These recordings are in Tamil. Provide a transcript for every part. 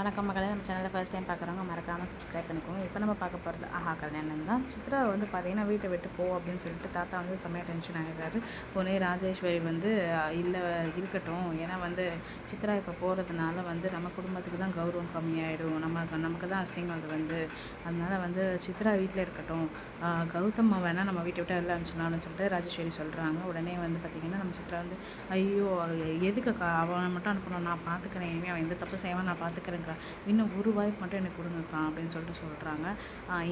வணக்கம் மகளே நம்ம சேனலில் ஃபஸ்ட் டைம் பார்க்குறவங்க மறக்காமல் சப்ஸ்கிரைப் பண்ணிக்கோங்க. இப்போ நம்ம பார்க்க போகிறது ஆஹா கல்யாணம் தான் சித்ரா வந்து பார்த்தீங்கன்னா வீட்டை விட்டு போ அப்படின்னு சொல்லிட்டு தாத்தா வந்து செம்மையாக டென்ஷன் ஆகிடுறாரு உடனே ராஜேஸ்வரி வந்து இல்லை இருக்கட்டும். ஏன்னா வந்து சித்ரா இப்போ போகிறதுனால வந்து நம்ம குடும்பத்துக்கு தான் கௌரவம் கம்மியாயிடும். நம்ம நமக்கு தான் அசிங்கம் அது வந்து. அதனால் வந்து சித்ரா வீட்டில் இருக்கட்டும். கௌதம் வேணால் நம்ம வீட்டை விட்டு எல்லாம் அனுப்பிச்சிடலாம்னு சொல்லிட்டு ராஜேஸ்வரி சொல்கிறாங்க உடனே வந்து பார்த்திங்கன்னா நம்ம சித்ரா வந்து ஐயோ எதுக்கு அவனை மட்டும் அனுப்பணும். நான் பார்த்துக்கிறேன் இனிமேல் அவன் எந்த தப்பு செய்வான் நான் பார்த்துக்கிறேன்க்கா இன்னும் ஒரு வாய்ப்பு மட்டும் எனக்கு கொடுங்கக்கா அப்படின்னு சொல்லிட்டு சொல்கிறாங்க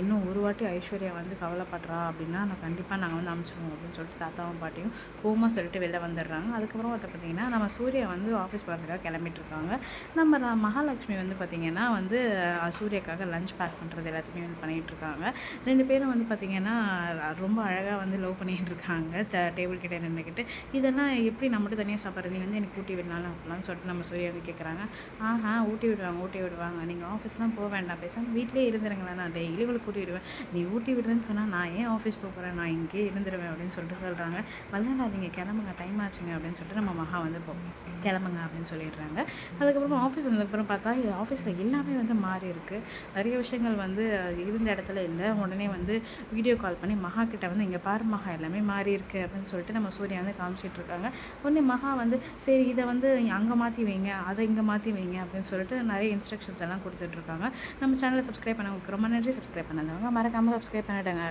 இன்னும் ஒரு வாட்டி ஐஸ்வர்யா வந்து கவலைப்படுறா அப்படின்னா நான் கண்டிப்பாக நாங்கள் வந்து அனுப்பிச்சிடுவோம் அப்படின்னு சொல்லிட்டு தாத்தாவும் பாட்டியும் கோமா சொல்லிட்டு வெளில வந்துடுறாங்க. அதுக்கப்புறம் வந்து பார்த்திங்கன்னா நம்ம சூர்யா வந்து ஆஃபீஸ் போகிறதுக்காக கிளம்பிட்டு இருக்காங்க நம்ம மகாலட்சுமி வந்து பார்த்திங்கன்னா வந்து சூரியக்காக சூர்யாக்காக லஞ்ச் பேக் பண்ணுறது எல்லாத்தையுமே வந்து பண்ணிகிட்டு இருக்காங்க ரெண்டு பேரும் வந்து பார்த்திங்கன்னா ரொம்ப அழகாக வந்து லவ் பண்ணிகிட்டு இருக்காங்க த டேபிள் கிட்டே நின்றுக்கிட்டு இதெல்லாம் எப்படி நம்மட்டு தனியாக சாப்பிட்றது? நீ வந்து எனக்கு ஊட்டி விடலாம் அப்படிலாம் சொல்லிட்டு நம்ம சூர்யா வந்து கேட்குறாங்க ஆஹா ஊட்டி விடுவாங்க ஊட்டி விடுவாங்க நீங்கள் ஆஃபீஸ்லாம் போக வேண்டாம். பேசாமல் வீட்டிலே இருந்துருங்களேன். நான் டெய்லி உங்களுக்கு கூட்டி விடுவேன் நீ ஊட்டி விடுறேன்னு சொன்னால் நான் ஏன் ஆஃபீஸ் போகிறேன் நான் இங்கேயே இருந்துருவேன் அப்படின்னு சொல்லிட்டு சொல்கிறாங்க விளையாடாதீங்க கிளம்புங்க. டைம் ஆச்சுங்க அப்படின்னு சொல்லிட்டு நம்ம மகா வந்து போ கிளம்புங்க அப்படின்னு சொல்லிடுறாங்க. அதுக்கப்புறம் ஆஃபீஸ் வந்ததுக்கப்புறம் பார்த்தா ஆஃபீஸில் எல்லாமே வந்து மாறி இருக்குது நிறைய விஷயங்கள் வந்து இருந்த இடத்துல இல்லை. உடனே வந்து வீடியோ கால் பண்ணி மகா கிட்ட வந்து இங்கே பாரு மகா எல்லாமே மாறி இருக்குது அப்படின்னு சொல்லிட்டு நம்ம சூர்யா வந்து காமிச்சிட்டு இருக்காங்க. உடனே மகா வந்து சரி இதை வந்து அங்கே மாற்றி வைங்க. அதை இங்கே மாற்றி வைங்க அப்படின்னு சொல்லிட்டு நிறைய இன்ஸ்ட்ரக்ஷன்ஸ் எல்லாம் கொடுத்துட்ருக்காங்க. நம்ம சேனலை சப்ஸ்கிரைப் பண்ணவங்களுக்கு ரொம்ப நன்றி. சப்ஸ்கிரைப் பண்ணாதவங்க மறக்காமல் சப்ஸ்கிரைப் பண்ணிவிடுங்க